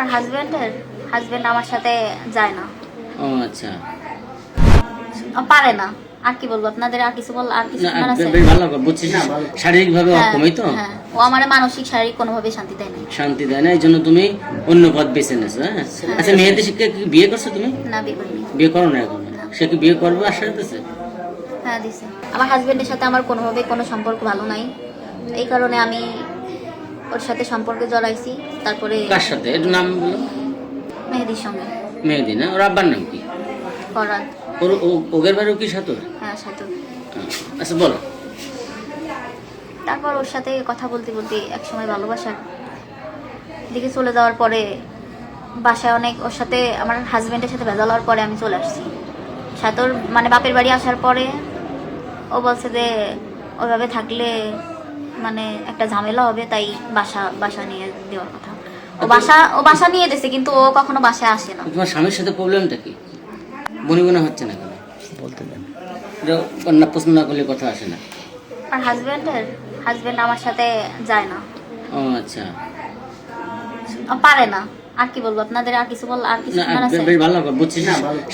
আর হাজবেন্ডের হাজবেন্ড আমার সাথে যায় না। ও আচ্ছা। পারে না। আর কি বলব আপনাদের আর কিছু বল আর কিছু না জানার আছে? বেশ ভালো বুঝছিস? শারীরিকভাবে হ্যাঁ, অক্ষমই তো? হ্যাঁ। ও আমার মানসিক শারীরিক কোনোভাবে শান্তি দেয় না শান্তি দেয় না এই জন্য তুমি অন্য পথ বেছে নেছো হ্যাঁ? আচ্ছা মেয়েদের শিক্ষা কি বিয়ে করছ তুমি? না বিয়ে করিনি। বিয়ে করো না এখন? সে কি বিয়ে করবে আশা করতেছে? হ্যাঁ দিছে। আমার হাজবেন্ডের সাথে আমার কোনোভাবে কোনো সম্পর্ক ভালো নাই। এই কারণে আমি ওর সাথে সম্পর্কে জড়াইছি তারপরে কার সাথে? এর নাম বলো। মেহেদির সঙ্গে। মেহেদি না? ওর আব্বার নাম কি? করার ওর ও- ওগের বাড়িও কি সাথর? হ্যাঁ সাথে আচ্ছা বলো। তারপর ওর সাথে কথা বলতে বলতে এক সময় ভালোবাসার দিকে চলে যাওয়ার পরে বাসায় অনেক ওর সাথে আমার হাজবেন্ডের সাথে ভেজাল হওয়ার পরে আমি চলে আসছি। সাথে ওর মানে বাপের বাড়ি আসার পরে ও বলছে যে ওইভাবে থাকলে মানে একটা ঝামেলা হবে তাই বাসা বাসা নিয়ে দেওয়ার কথা। ও বাসা ও বাসা নিয়ে দিয়েছে কিন্তু ও কখনো বাসায় আসে না। তোমার স্বামীর সাথে প্রবলেমটা কি? বনি বনে হচ্ছে না কেন? বলতে দেন। না প্রশ্ন না করলে কথা আসে না। আর হাজবেন্ডের হাজবেন্ড আমার সাথে যায় না। ও আচ্ছা। পারে না। আর কি বলব? আপনাদের আর কিছু বল আর কিছু জানার আছে? বেশ ভালো বুঝছিস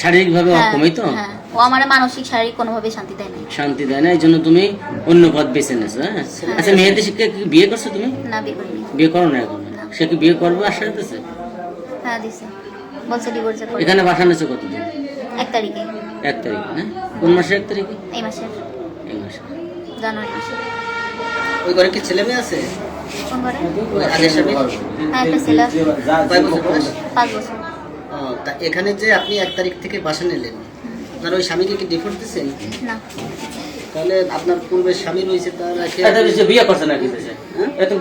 শারীরিকভাবে হ্যাঁ, অক্ষমই তো হ্যাঁ ও আমার মানসিক শারীরিক কোনোভাবে শান্তি দেয় না শান্তি দেয় না এই জন্য তুমি অন্য পথ বেছে নেছো হ্যাঁ? আচ্ছা মেয়েদের শিক্ষা কি বিয়ে করছ তুমি? না বিয়ে করিনি। বিয়ে করো না এখন? সে কি বিয়ে করবে আশা করতেছে হ্যাঁ দিছে। বলছে ডিভোর্সের পরে এখানে বাসা নেছো কতদিন? এক তারিখে। এক তারিখ না কোন মাসের এক তারিখে? এই মাসের। এই মাসে জানুয়ারি মাসে। ওই ঘরে কি ছেলে মেয়ে আছে? আগের স্বামী হ্যাঁ এখানে যে আপনি এক তারিখ থেকে বাসা নিলেন আপনার ওই স্বামীকে কি ডিভোর্স দিচ্ছেন না। তাহলে আপনার পূর্বের স্বামী রয়েছে তার বিয়ে করছে নাকি?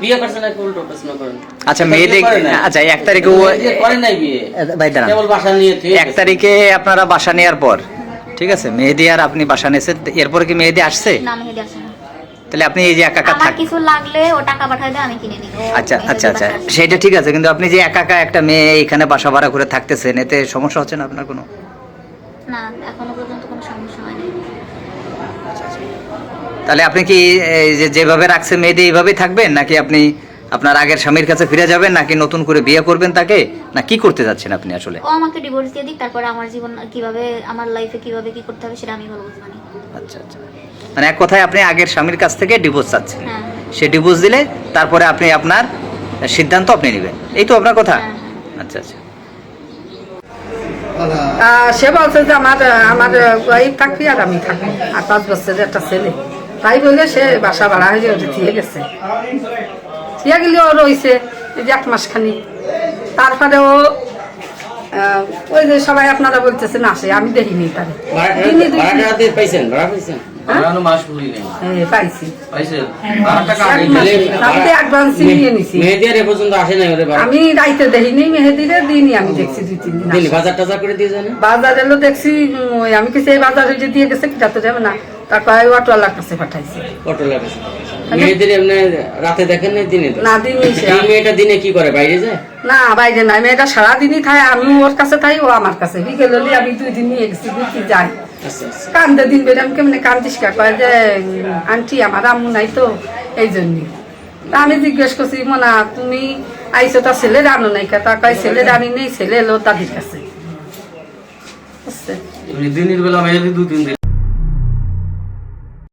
বিয়ে করছে নাকি উল্টো প্রশ্ন করেন। আচ্ছা এটা মেয়ে বিয়ে দেখ করে নাই। আচ্ছা এক তারিখে ও করে নাই বিয়ে। ভাই দাঁড়ান। কেবল বাসা নিয়ে এক তারিখে আপনারা বাসা নেওয়ার পর ঠিক আছে? মেহেদি আর আপনি বাসা নিয়েছেন এরপরে কি মেহেদি আসছে? না মেহেদি আসে তাহলে আপনি এই যে একা একা আমার কিছু লাগলে ও টাকা পাঠায় দেয় আমি কিনে নিই আচ্ছা আচ্ছা আচ্ছা। সেটা ঠিক আছে কিন্তু আপনি যে একা একা একটা মেয়ে এখানে বাসা ভাড়া করে থাকতেছেন এতে সমস্যা হচ্ছে না আপনার কোনো? না এখনও পর্যন্ত কোনো সমস্যা হয়নি। তাহলে আপনি কি এই যে যেভাবে রাখছে মেয়েদি এইভাবেই থাকবেন নাকি আপনি আপনার আগের স্বামীর কাছে ফিরে যাবেন নাকি নতুন করে বিয়ে করবেন তাকে? না কি করতে যাচ্ছেন আপনি আসলে? ও আমাকে ডিভোর্স দিয়ে দিক তারপরে আমার জীবন কীভাবে আমার লাইফে কীভাবে কি করতে হবে সেটা আমি ভালো বুঝব না। আচ্ছা আচ্ছা। মানে এক কথায় আপনি আগের স্বামীর কাছ থেকে ডিভোর্স চাচ্ছেন। হ্যাঁ। সে ডিভোর্স দিলে তারপরে আপনি আপনার সিদ্ধান্ত আপনি নেবেন। এই তো আপনার কথা? হ্যাঁ, আচ্ছা আচ্ছা। সে বলছে যে আমার আমার ওয়াইফ থাকবি আর আমি থাকব। আর পাঁচ বছরের একটা ছেলে। তাই বলে সে বাসা ভাড়া হয়ে ওটা দিয়ে গেছে। দিয়ে গেলে ও রয়েছে এই যে এক মাস খানি তারপরে ও ওই যে সবাই আপনারা বলতেছেন আসে আমি দেখিনি তারে। হ্যাঁ, পাইছি। তাহলে আমি রাইতে দেখিনি মেহেদিরে দিনই আমি দেখছি দুই তিন দিন দিন বাজার টাজার করে দিয়ে যায় বাজার এলো দেখছি আমি কিছু এই বাজারে দিয়ে গেছে কিটা তো যাবে না। তারপর অটোওয়ালার কাছে পাঠাইছে। অটো লাগেছে মেয়েদের এমনি রাতে দেখেন না দিনে না দিনই এই মেয়েটা দিনে কি করে বাইরে যায়? না বাইরে নাই। মেয়েটা সারাদিনই থাকে আমি ওর কাছে থাই ও আমার কাছে। বিকেল হলে আমি দুই দিন নিয়ে গেছি দুই তিন যাই কান্দে দিন বেরাম কেমনে কান্দিস কা? কয় যে, আন্টি, আমার আম্মু নাই তো, এই জন্যে। আমি জিজ্ঞেস করছি, মোনা, তুমি আইসো তা ছেলে রানো নাই কা? তা কয় ছেলে রানি নেই, ছেলে এলো দাদির কাছে। দিনের বেলা মেয়েদের দু তিন